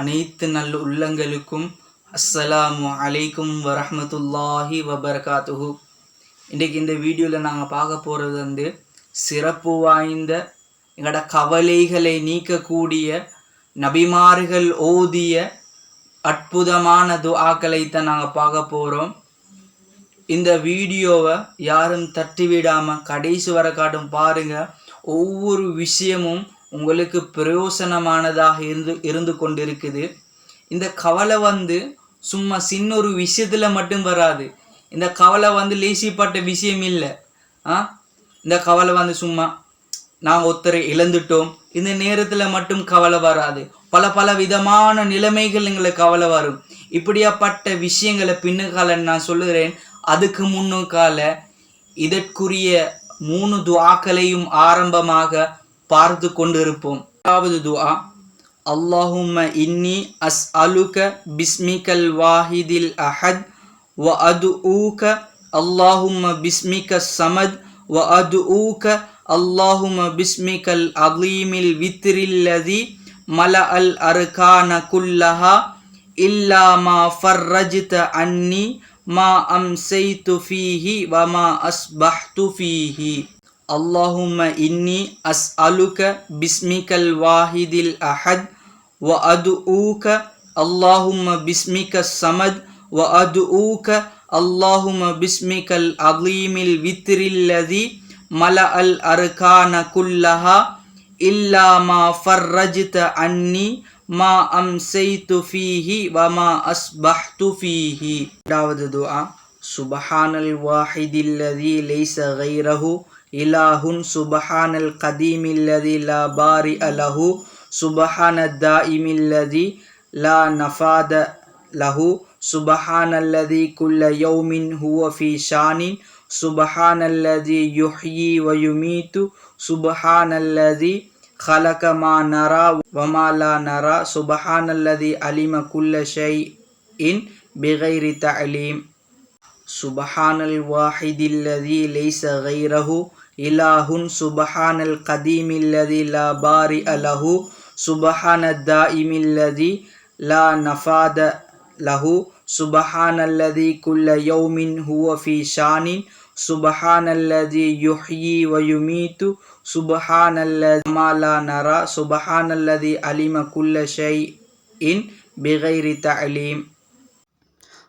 அனைத்து நல்ல உள்ளங்களுக்கும் அஸ்ஸலாமு அலைக்கும் வரஹ்மத்துல்லாஹி வபரகாத்துஹு. இன்றைக்கு இந்த வீடியோவில் நாங்கள் பார்க்க போகிறது வந்து சிறப்பு வாய்ந்த எங்களோட கவலைகளை நீக்கக்கூடிய நபிமார்கள் ஓதிய அற்புதமான துஆக்களை தான் நாங்கள் பார்க்க போகிறோம் இந்த வீடியோவை யாரும் தட்டி விடாமல் கடைசி வர காட்டும் பாருங்கள் ஒவ்வொரு விஷயமும் உங்களுக்கு பிரயோசனமானதாக இருந்து இருந்து கொண்டிருக்குது. இந்த கவலை வந்து சும்மா சின்ன ஒரு விஷயத்தில் மட்டும் வராது. இந்த கவலை வந்து லேசிப்பட்ட விஷயம் இல்லை. ஆ? இந்த கவலை வந்து சும்மா நாங்கள் ஒருத்தரை இழந்துட்டோம். இந்த நேரத்தில் மட்டும் கவலை வராது. பல பல விதமான நிலைமைகள் எங்களுக்கு கவலை வரும். இப்படியாப்பட்ட விஷயங்களை பின்னுக்கால நான் சொல்லுகிறேன். அதுக்கு முன்னுக்கால இதற்குரிய மூணு துவாக்களையும் ஆரம்பமாக பார்த்து கொண்டிருப்போம் அதாவது துஆ அல்லாஹும்ம இன்னி அஸ் அலுக பிஸ்மிகல் வாஹிதில் அஹத் வ அது ஊக அல்லாஹும்ம பிஸ்மிக சமத் வ அது ஊக அல்லாஹும பிஸ்மிகல் அலீமில் வித்ரில்லதி மல அல் அருகான குல்லஹா இல்லா மா ஃபர்ரஜித அன்னி மா அம்சைத்து ஃபீஹி வ மா அஸ்பஹ்து ஃபீஹி اللهم إني أسألك باسمك الواحد الأحد وأدعوك اللهم باسمك الصمد وأدعوك اللهم باسمك العظيم الوتر الذي ملأ الأركان كلها إلا ما فرجت عني ما أمسيت فيه وما أصبحت فيه. دعوة دعاء. سبحان الواحد الذي ليس غيره إله سبحان القديم الذي لا بارئ له سبحان الدائم الذي لا نفاد له سبحان الذي كل يوم هو في شان سبحان الذي يحيي ويميت سبحان الذي خلق ما نرى وما لا نرى سبحان الذي علم كل شيء بغير تعليم سبحان الواحد الذي ليس غيره إله سبحان القديم الذي لا بارئ له سبحان الدائم الذي لا نفاد له سبحان الذي كل يوم هو في شان سبحان الذي يحيي ويميت سبحان الذي ما لا نرى سبحان الذي علم كل شيء بغير تعليم.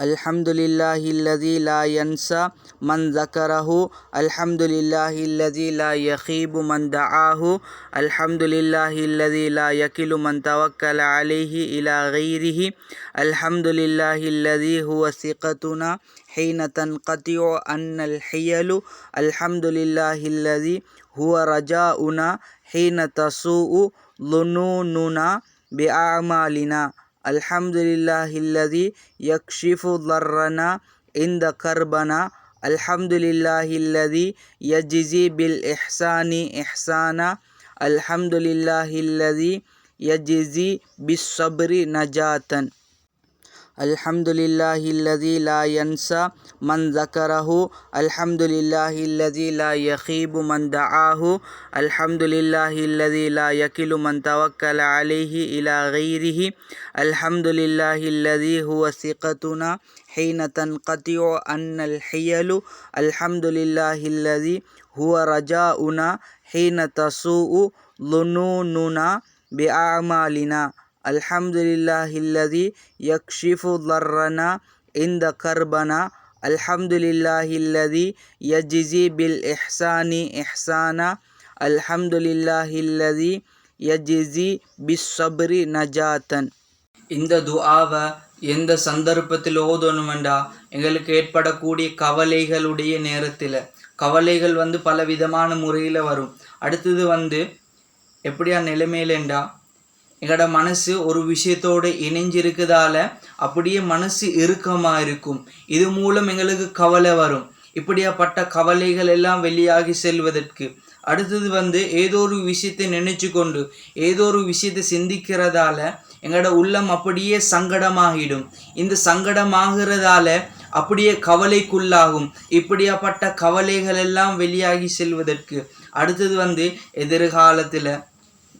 الحمد لله الذي لا ينسى من ذكره الحمد لله الذي لا يخيب من دعاه الحمد لله الذي لا يكل من توكل عليه إلى غيره الحمد لله الذي هو ثقتنا حين تنقطع أن الحيل الحمد لله الذي هو رجاؤنا حين تسوء ظنوننا بأعمالنا. الحمد لله الذي يكشف ضرنا عند كربنا. الحمد لله الذي يجزي بالإحسان إحسانا. الحمد لله الذي يجزي بالصبر نجاة. الحمد لله الذي لا ينسى من ذكره الحمد لله الذي لا يخيب من دعاه الحمد لله الذي لا يكل من توكل عليه إلى غيره الحمد لله الذي هو ثقتنا حين تنقطع أن الحيل الحمد لله الذي هو رجاؤنا حين تسوء ظنوننا بأعمالنا. அல்ஹம்துலில்லாஹில்லதி யக்ஷிஃபு தர்ரனா இந்த கர்பனா. அல்ஹம்துலில்லாஹில்லதி யஜிசி பில் இஹ்சானி இஹ்சானா. அல்ஹம்துலில்லாஹில்லதி யஜிசி பிஸ் சப்ரி நஜாத்தன். இந்த துஆவை எந்த சந்தர்ப்பத்தில் ஓதணுமெண்டா? எங்களுக்கு ஏற்படக்கூடிய கவலைகளுடைய நேரத்தில். கவலைகள் வந்து பல விதமான முறையில் வரும். அடுத்தது வந்து எப்படியா நிலைமையிலண்டா? எங்களோட மனசு ஒரு விஷயத்தோடு இணைஞ்சிருக்கிறதால அப்படியே மனசு இறுக்கமாக இருக்கும் இது மூலம் எங்களுக்கு கவலை வரும். இப்படியாப்பட்ட கவலைகள் எல்லாம் வெளியாகி செல்வதற்கு. அடுத்தது வந்து ஏதோ ஒரு விஷயத்தை நினைச்சு கொண்டு ஏதோ ஒரு விஷயத்தை சிந்திக்கிறதால எங்களோட உள்ளம் அப்படியே சங்கடமாகிடும். இந்த சங்கடமாகிறதால அப்படியே கவலைக்குள்ளாகும். இப்படியாப்பட்ட கவலைகள் எல்லாம் வெளியாகி செல்வதற்கு. அடுத்தது வந்து எதிர்காலத்தில்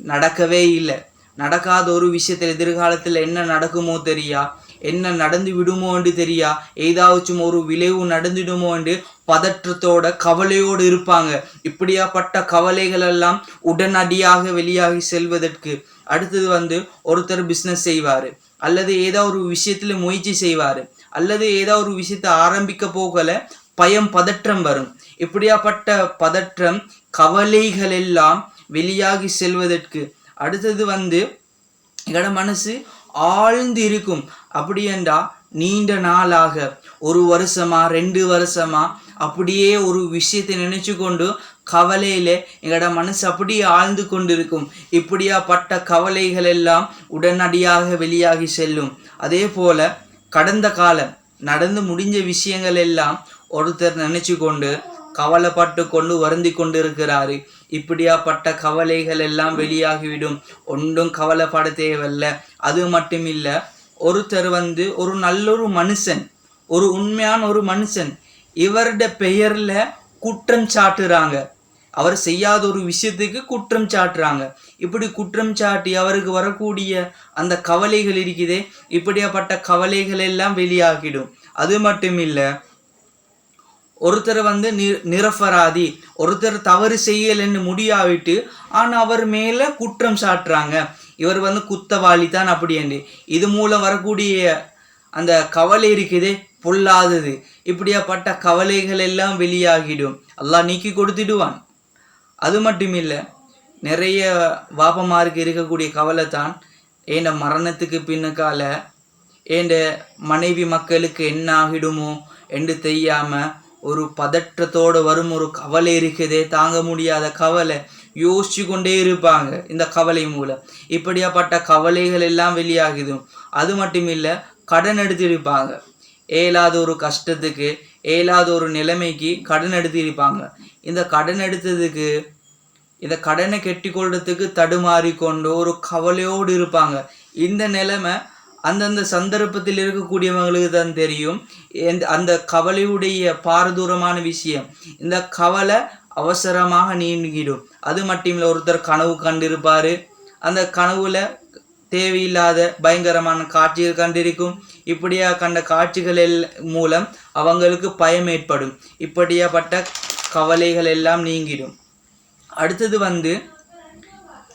நடக்கவே இல்லை. நடக்காத ஒரு விஷயத்தில் எதிர்காலத்தில் என்ன நடக்குமோ தெரியா? என்ன நடந்து விடுமோன்னு தெரியா? ஏதாச்சும் ஒரு விளைவு நடந்துடுமோ என்று பதற்றத்தோட கவலையோடு இருப்பாங்க. இப்படியாப்பட்ட கவலைகள் எல்லாம் உடனடியாக வெளியாகி செல்வதற்கு. அடுத்தது வந்து ஒருத்தர் பிஸ்னஸ் செய்வார். அல்லது ஏதோ ஒரு விஷயத்தில் முயற்சி செய்வார். அல்லது ஏதோ ஒரு விஷயத்தை ஆரம்பிக்க போகல பயம் பதற்றம் வரும். இப்படியாப்பட்ட பதற்றம் கவலைகள் எல்லாம் வெளியாகி செல்வதற்கு. அடுத்தது வந்து எங்களோட மனசு ஆழ்ந்து இருக்கும் அப்படி என்றால் நீண்ட நாளாக ஒரு வருஷமா ரெண்டு வருஷமா அப்படியே ஒரு விஷயத்தை நினைச்சு கொண்டு கவலையில எங்களோட மனசு அப்படியே ஆழ்ந்து கொண்டிருக்கும். இப்படியாப்பட்ட கவலைகள் எல்லாம் உடனடியாக வெளியாகி செல்லும். அதே போல கடந்த காலம் நடந்து முடிஞ்ச விஷயங்கள் எல்லாம் ஒருத்தர் நினைச்சு கொண்டு கவலைப்பட்டு கொண்டு வருந்தி கொண்டிருக்கிறாரு. இப்படியாப்பட்ட கவலைகள் எல்லாம் வெளியாகிவிடும். ஒன்றும் கவலைப்பட தேவையில்ல. அது மட்டும் இல்லை ஒருத்தர் வந்து ஒரு நல்லொரு மனுஷன் ஒரு உண்மையான ஒரு மனுஷன் இவருடைய பெயரில் குற்றம் சாட்டுறாங்க. அவர் செய்யாத ஒரு விஷயத்துக்கு குற்றம் சாட்டுறாங்க. இப்படி குற்றம் சாட்டி அவருக்கு வரக்கூடிய அந்த கவலைகள் இருக்குதே இப்படியாப்பட்ட கவலைகள் எல்லாம் வெளியாகிடும். அது மட்டும் இல்லை ஒருத்தர் வந்து நி நிரபராதி ஒருத்தர் தவறு செய்யலைன்னு முடியாவிட்டு ஆனால் அவர் மேலே குற்றம் சாட்டுறாங்க. இவர் வந்து குத்தவாளி தான் அப்படின்ட்டு இது மூலம் வரக்கூடிய அந்த கவலை இருக்குதே பொல்லாதது. இப்படியாப்பட்ட கவலைகள் எல்லாம் வெளியாகிடும். எல்லாம் நீக்கி கொடுத்துடுவான். அது மட்டும் இல்லை நிறைய வாப்பமாருக்கு இருக்கக்கூடிய கவலை தான் ஏண்ட மரணத்துக்கு பின்னுக்கால ஏண்ட மனைவி மக்களுக்கு என்ன ஆகிடுமோ என்று தெரியாமல் ஒரு பதற்றத்தோடு வரும் ஒரு கவலை இருக்குதே தாங்க முடியாத கவலை. யோசிச்சு கொண்டே இருப்பாங்க இந்த கவலை மூலம். இப்படியாப்பட்ட கவலைகள் எல்லாம் வெளியாகிதும் அது மட்டும் இல்லை கடன் எடுத்திருப்பாங்க. ஏலாத ஒரு கஷ்டத்துக்கு ஏலாத ஒரு நிலைமைக்கு கடன் எடுத்திருப்பாங்க. இந்த கடன் எடுத்ததுக்கு இந்த கடனை கெட்டிக்கொள்றதுக்கு தடுமாறி கொண்டு ஒரு கவலையோடு இருப்பாங்க. இந்த நிலைமை அந்தந்த சந்தர்ப்பத்தில் இருக்கக்கூடியவங்களுக்கு தான் தெரியும். அந்த கவலையுடைய பாரதூரமான விஷயம். இந்த கவலை அவசரமாக நீங்கிடும். அது மட்டும் இல்லை ஒருத்தர் கனவு கண்டிருப்பார். அந்த கனவுல தேவையில்லாத பயங்கரமான காட்சிகள் கண்டிருக்கும். இப்படியா கண்ட காட்சிகள் மூலம் அவங்களுக்கு பயம் ஏற்படும். இப்படியாப்பட்ட கவலைகள் எல்லாம் நீங்கிடும். அடுத்தது வந்து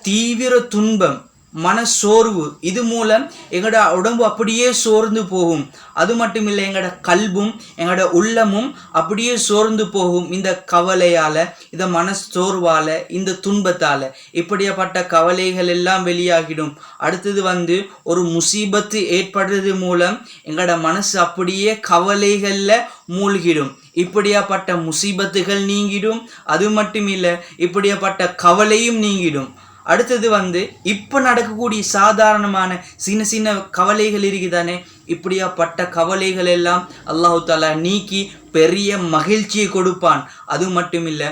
தீவிர துன்பம். மன சோர்வு இது மூலம் எங்களோட உடம்பு அப்படியே சோர்ந்து போகும். அது மட்டும் இல்லை எங்களோட கல்பும் எங்களோட உள்ளமும் அப்படியே சோர்ந்து போகும். இந்த கவலையால் இந்த மனசோர்வால் இந்த துன்பத்தால் இப்படியாப்பட்ட கவலைகள் எல்லாம் வெளியாகிடும். அடுத்தது வந்து ஒரு முசீபத்து ஏற்படுறது மூலம் எங்களோட மனசு அப்படியே கவலைகளில் மூழ்கிடும். இப்படியாப்பட்ட முசீபத்துகள் நீங்கிடும். அது மட்டும் இல்லை இப்படியாப்பட்ட கவலையும் நீங்கிடும். அடுத்தது வந்து இப்போ நடக்கக்கூடிய சாதாரணமான சின்ன சின்ன கவலைகள் இருக்குதானே? இப்படியாப்பட்ட கவலைகள் எல்லாம் அல்லாஹு தாலா நீக்கி பெரிய மகிழ்ச்சியை கொடுப்பான். அது மட்டும் இல்லை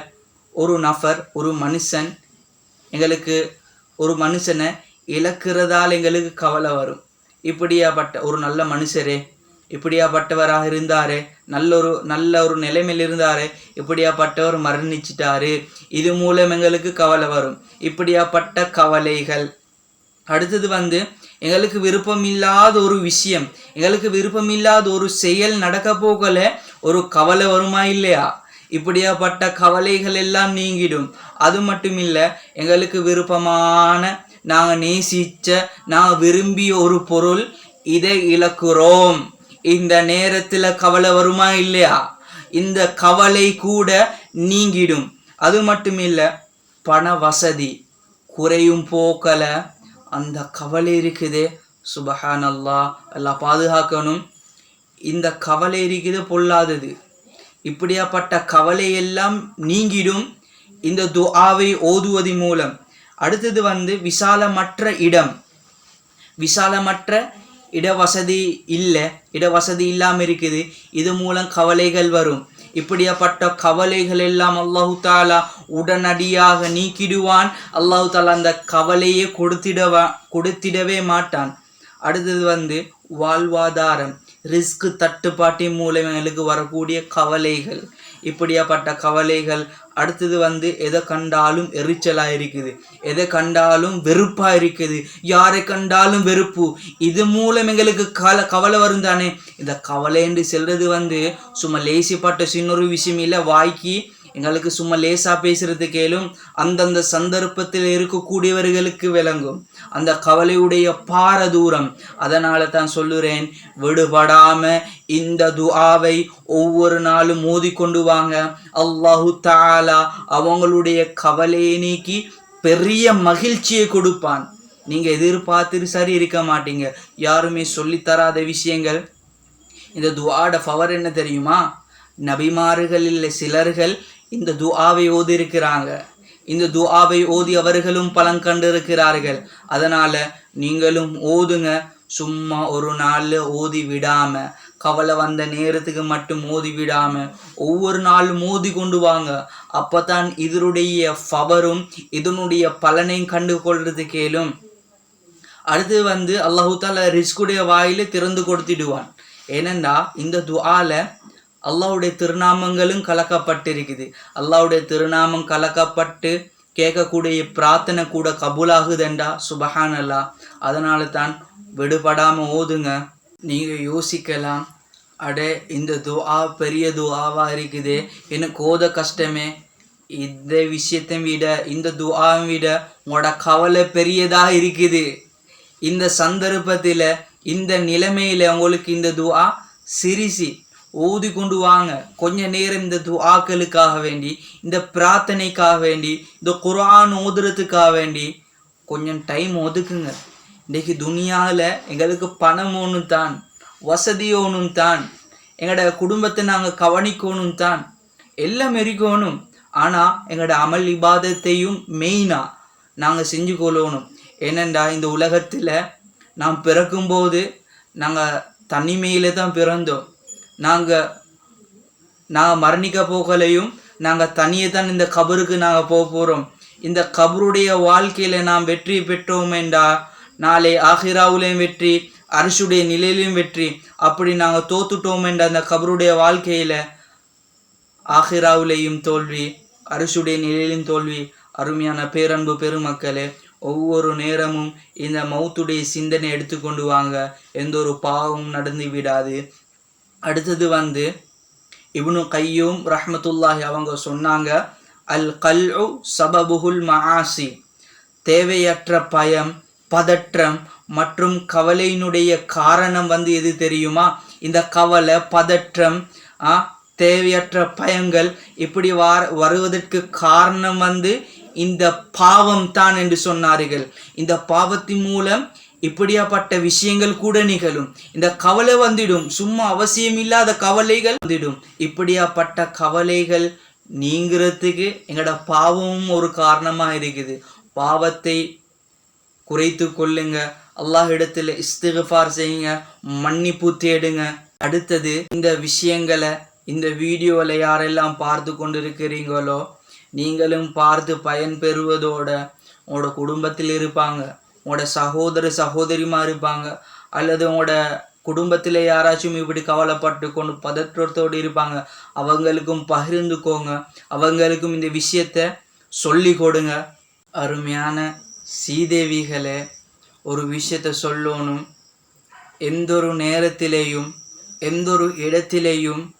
ஒரு நபர் ஒரு மனுஷன் எங்களுக்கு ஒரு மனுஷனை இழக்கிறதால் எங்களுக்கு கவலை வரும். இப்படியாப்பட்ட ஒரு நல்ல மனுஷரே இப்படியாப்பட்டவராக இருந்தார். நல்ல ஒரு நல்ல ஒரு நிலைமையில் இருந்தாரே. இப்படியாப்பட்டவர் மரணிச்சிட்டாரு. இது மூலம் எங்களுக்கு கவலை வரும். இப்படியாப்பட்ட கவலைகள். அடுத்தது வந்து எங்களுக்கு விருப்பமில்லாத ஒரு விஷயம். எங்களுக்கு விருப்பமில்லாத ஒரு செயல் நடக்க போகல. ஒரு கவலை வருமா இல்லையா? இப்படியாப்பட்ட கவலைகள் எல்லாம் நீங்கிடும். அது மட்டும் இல்லை எங்களுக்கு விருப்பமான நாங்கள் நேசித்த நாங்கள் விரும்பிய ஒரு பொருள் இதை இழக்கிறோம். இந்த நேரத்தில் கவலை வருமா இல்லையா? இந்த கவலை கூட நீங்கிடும். அது மட்டும் இல்லை பண வசதி குறையும் போக்கலை. அந்த கவலை இருக்குதே. சுபஹான் அல்லா எல்லாம் பாதுகாக்கணும். இந்த கவலை இருக்குது பொல்லாதது. இப்படியாப்பட்ட கவலை எல்லாம் நீங்கிடும். இந்த துஆவை ஓதுவதன் மூலம். அடுத்தது வந்து விசாலமற்ற இடம். விசாலமற்ற இடவசதி இல்லை இடவசதி இல்லாமல் இருக்குது. இது மூலம் கவலைகள் வரும். இப்படியாப்பட்ட கவலைகள் எல்லாம் அல்லாஹு தாலா உடனடியாக நீக்கிடுவான். அல்லாஹு தாலா அந்த கவலையே கொடுத்திடவா கொடுத்திடவே மாட்டான். அடுத்தது வந்து வாழ்வாதாரம். ரிஸ்க் தட்டுப்பாட்டின் மூலம் எங்களுக்கு வரக்கூடிய கவலைகள். இப்படியாப்பட்ட கவலைகள் அடுத்தது வந்து எதை கண்டாலும் எரிச்சலாக இருக்குது எதை கண்டாலும் வெறுப்பாக இருக்குது யாரை கண்டாலும் வெறுப்பு. இது மூலம் எங்களுக்கு கல கவலை வரும் தானே. இந்த கவலை என்று சொல்றது வந்து சும்மா லேசிப்பட்ட சின்னொரு விஷயம் இல்லை. வாய்க்கு எங்களுக்கு சும்மா லேசா பேசுகிறது கேளும். அந்தந்த சந்தர்ப்பத்தில் இருக்கக்கூடியவர்களுக்கு விளங்கும். அந்த கவலையுடைய பார தூரம் அதனால தான் சொல்லுறேன் விடுபடாமல் இந்த துஆவை ஒவ்வொரு நாளும் மோதி கொண்டு வாங்க. அல்லாஹு தாலா அவங்களுடைய கவலையை நீக்கி பெரிய மகிழ்ச்சியை கொடுப்பான். நீங்கள் எதிர்பார்த்து சரி இருக்க மாட்டீங்க. யாருமே சொல்லித் தராத விஷயங்கள். இந்த துவாட பவர் என்ன தெரியுமா? நபிமார்களில் சிலர்கள் இந்த துஆவை ஓதி இருக்கிறாங்க இந்த துஆவை ஓதி அவர்களும் பலன் கண்டிருக்கிறார்கள். அதனால் நீங்களும் ஓதுங்க. சும்மா ஒரு நாள் ஓதி விடாமல் கவலை வந்த நேரத்துக்கு மட்டும் மோதி விடாமல் ஒவ்வொரு நாளும் மோதி கொண்டு வாங்க. அப்போ தான் இதனுடைய ஃபவரும் இதனுடைய பலனையும் கண்டு கொள்றது கேளும் அடுத்து வந்து அல்லாஹு தாலா ரிஸ்குடைய வாயில திறந்து கொடுத்துடுவான். ஏனென்றா இந்த துஆல அல்லாவுடைய திருநாமங்களும் கலக்கப்பட்டிருக்குது. அல்லாவுடைய திருநாமம் கலக்கப்பட்டு கேட்கக்கூடிய பிரார்த்தனை கூட கபூலாகுதண்டா? சுபஹான் அல்லா அதனால தான் விடுபடாமல் ஓதுங்க. நீங்கள் யோசிக்கலாம். அடே இந்த துவா பெரிய துவாவாக இருக்குது. எனக்கு ஓத கஷ்டமே. இந்த விஷயத்தை விட இந்த துஆவை விட உங்களோட கவலை பெரியதாக இருக்குது. இந்த சந்தர்ப்பத்தில் இந்த நிலைமையில் உங்களுக்கு இந்த துவா சிரிசி ஓதி கொண்டு வாங்க கொஞ்ச நேரம் இந்த துஆக்களுக்காக வேண்டி இந்த பிரார்த்தனைக்காக வேண்டி இந்த குரான் ஓதுறதுக்காக வேண்டி கொஞ்சம் டைம் ஒதுக்குங்க. இன்றைக்கு துனியாவில் எங்களுக்கு பணம் ஒன்று தான் வசதி ஒன்றும் தான் எங்களோட குடும்பத்தை நாங்கள் கவனிக்கணும் தான் எல்லாம் இருக்கணும் ஆனால் எங்களோட அமல் இபாதத்தையும் மெயினாக நாங்கள் செஞ்சு கொள்ளணும். ஏனெண்டா இந்த உலகத்தில் நாம் பிறக்கும்போது நாங்கள் தனிமையில் தான் பிறந்தோம். நாங்கள் நாங்கள் மரணிக்க போகலையும் நாங்கள் தனியே தான் இந்த கபருக்கு நாங்கள் போக போகிறோம் இந்த கபருடைய வாழ்க்கையில் நாம் வெற்றி பெற்றோம் என்றா நாளை ஆஹிராவுலேயும் வெற்றி அரசுடைய நிலையிலையும் வெற்றி. அப்படி நாங்கள் தோத்துட்டோம் என்ற அந்த கபருடைய வாழ்க்கையில் ஆஹிராவுலேயும் தோல்வி அரசுடைய நிலையிலும் தோல்வி. அருமையான பேரன்பு பெருமக்களே ஒவ்வொரு நேரமும் இந்த மௌத்துடைய சிந்தனை எடுத்துக்கொண்டு வாங்க. எந்த ஒரு பாவமும் நடந்து விடாது. அடுத்தது வந்து இப்னு கையூம் ரஹமத்துல்லாஹி அவங்க சொன்னாங்க அல் கல் சபபுகுல் மஹாசி தேவையற்ற பயம் பதற்றம் மற்றும் கவலையினுடைய காரணம் வந்து எது தெரியுமா? இந்த கவலை பதற்றம் தேவையற்ற பயங்கள் இப்படி வார வருவதற்கு காரணம் வந்து இந்த பாவம் தான் என்று சொன்னார்கள். இந்த பாவத்தின் மூலம் இப்படியாப்பட்ட விஷயங்கள் கூட நிகழும். இந்த கவலை வந்துடும். சும்மா அவசியம் இல்லாத கவலைகள் வந்துடும். இப்படியாப்பட்ட கவலைகள் நீங்கிறதுக்கு எங்களோட பாவமும் ஒரு காரணமா இருக்குது. பாவத்தை குறைத்து கொள்ளுங்க. அல்லாஹ் இடத்துல இஸ்திகஃபார் செய்யுங்க. மன்னிப்பு தேடுங்க. அடுத்தது இந்த விஷயங்களை இந்த வீடியோவில் யாரெல்லாம் பார்த்து கொண்டிருக்கிறீங்களோ நீங்களும் பார்த்து பயன் பெறுவதோட உங்களோட குடும்பத்தில் இருப்பாங்க. உங்களோட சகோதர சகோதரிமா இருப்பாங்க. அல்லது உங்களோட குடும்பத்தில் யாராச்சும் இப்படி கவலைப்பட்டு கொண்டு பதற்றத்தோடு இருப்பாங்க. அவங்களுக்கும் பகிர்ந்துக்கோங்க. அவங்களுக்கும் இந்த விஷயத்த சொல்லி கொடுங்க. அருமையான சீதேவிகளே ஒரு விஷயத்த சொல்லணும். எந்த ஒரு நேரத்திலேயும் எந்தொரு இடத்திலேயும்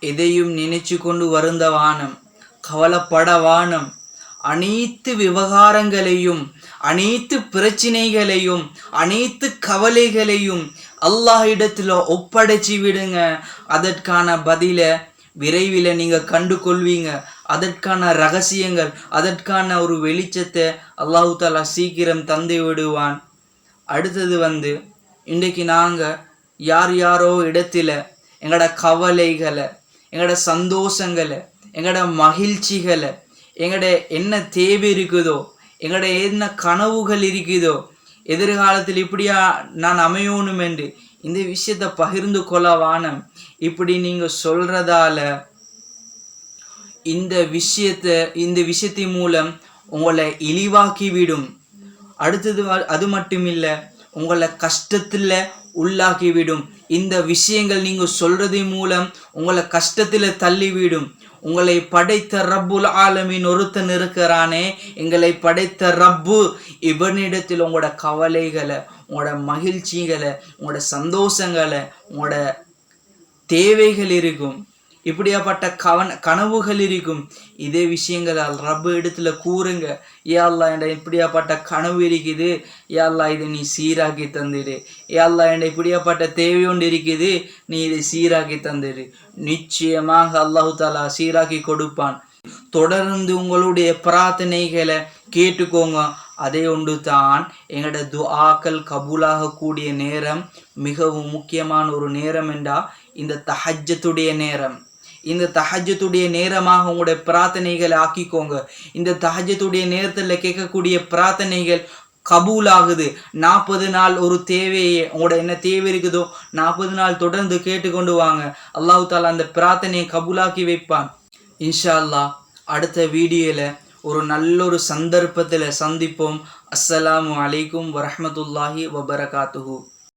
எதையும் நினைச்சு கொண்டு வருந்த வானம் கவலைப்பட வானம் அனைத்து விவகாரங்களையும் அனைத்து பிரச்சனைகளையும் அனைத்து கவலைகளையும் அல்லாஹ் இடத்துல ஒப்படைச்சி விடுங்க. அதற்கான பதில விரைவில் நீங்கள் கண்டு கொள்வீங்க அதற்கான ரகசியங்கள் அதற்கான ஒரு வெளிச்சத்தை அல்லாஹு தாலா சீக்கிரம் தந்து விடுவான். அடுத்தது வந்து இன்றைக்கு நாங்கள் யார் யாரோ இடத்துல எங்களோட கவலைகளை எங்களோட சந்தோஷங்களை எங்களோட மகிழ்ச்சிகளை எங்களோட என்ன தேவை இருக்குதோ எங்களோட என்ன கனவுகள் இருக்குதோ? எதிர்காலத்தில் இப்படியா நான் அமையணும் என்று இந்த விஷயத்தை பகிர்ந்து கொள்ளவானம் இப்படி நீங்கள் சொல்கிறதால இந்த விஷயத்தை இந்த விஷயத்தின் மூலம் உங்களை இழிவாக்கி விடும் அடுத்தது அது மட்டும் இல்லை உங்களை கஷ்டத்தில் உள்ளாக்கிவிடும். இந்த விஷயங்கள் நீங்கள் சொல்கிறது மூலம் உங்களை கஷ்டத்தில் தள்ளிவிடும். உங்களை படைத்த ரப்புல் ஆலமின் ஒருத்தன் இருக்கிறானே எங்களை படைத்த ரப்பு இவனிடத்தில் உங்களோட கவலைகளை உங்களோட மகிழ்ச்சிகளை உங்களோட சந்தோஷங்களை உங்களோட தேவைகள் இருக்கும். இப்படியாப்பட்ட கவன கனவுகள் இருக்கும் இதே விஷயங்களால் ரப்பு இடத்துல கூறுங்க. ஏ அல்லா என்ற இப்படியாப்பட்ட கனவு இருக்குது. ஏல்லா இதை நீ சீராக்கி தந்துடு ஏல்லா என்ன என்ற இப்படியாப்பட்ட தேவை ஒன்று இருக்குது. நீ இதை சீராக்கி தந்துடு நிச்சயமாக அல்லாஹு தாலா சீராக்கி கொடுப்பான். தொடர்ந்து உங்களுடைய பிரார்த்தனைகளை கேட்டுக்கோங்க. அதை ஒன்று தான் எங்களோட துஆக்கள் கபூலாகக்கூடிய நேரம் மிகவும் முக்கியமான ஒரு நேரம் என்றா இந்த தஹஜ்ஜத்துடைய நேரம். இந்த தஹஜத்துடைய நேரமாக உங்களுடைய பிரார்த்தனைகளை ஆக்கிக்கோங்க. இந்த தஹஜத்துடைய நேரத்தில் கேட்கக்கூடிய பிரார்த்தனைகள் கபூலாகுது. நாற்பது நாள் ஒரு தேவையை. உங்களோட என்ன தேவை இருக்குதோ நாற்பது நாள் தொடர்ந்து கேட்டுக்கொண்டு வாங்க. அல்லாஹு தாலா அந்த பிரார்த்தனையை கபூலாக்கி வைப்பான். இன்ஷா அல்லாஹ் அடுத்த வீடியோவில் ஒரு நல்ல ஒரு சந்தர்ப்பத்தில் சந்திப்போம். அஸ்ஸலாமு அலைக்கும் வரமத்துல்லாஹி வபரகாத்துஹூ.